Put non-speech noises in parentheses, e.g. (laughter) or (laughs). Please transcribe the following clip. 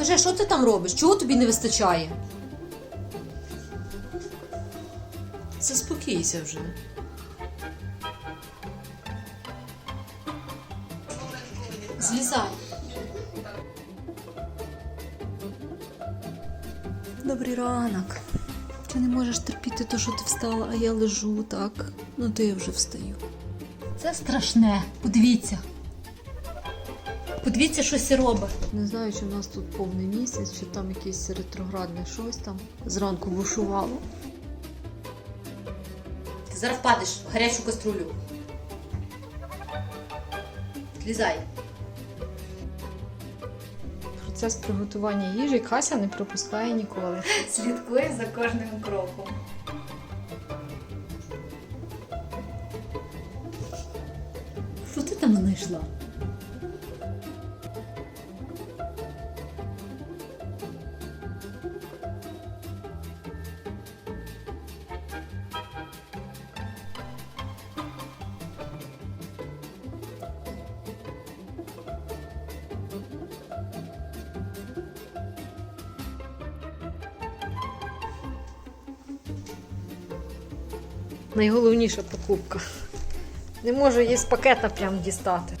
Скажи, що ти там робиш? Чого тобі не вистачає? Заспокійся вже. Злізай. Добрий ранок. Ти не можеш терпіти те, що ти встала, а я лежу так. Ну то я вже встаю. Це страшне. Подивіться. Подивіться, що сі робить. Не знаю, чи в нас тут повний місяць, чи там якесь ретроградне щось там зранку бушувало. Ти зараз впадеш в гарячу каструлю. Злізай. Процес приготування їжі Кася не пропускає ніколи. (laughs) Слідкує за кожним кроком. Що ти там знайшла? Найголовніша покупка. Не можу її з пакета прям дістати.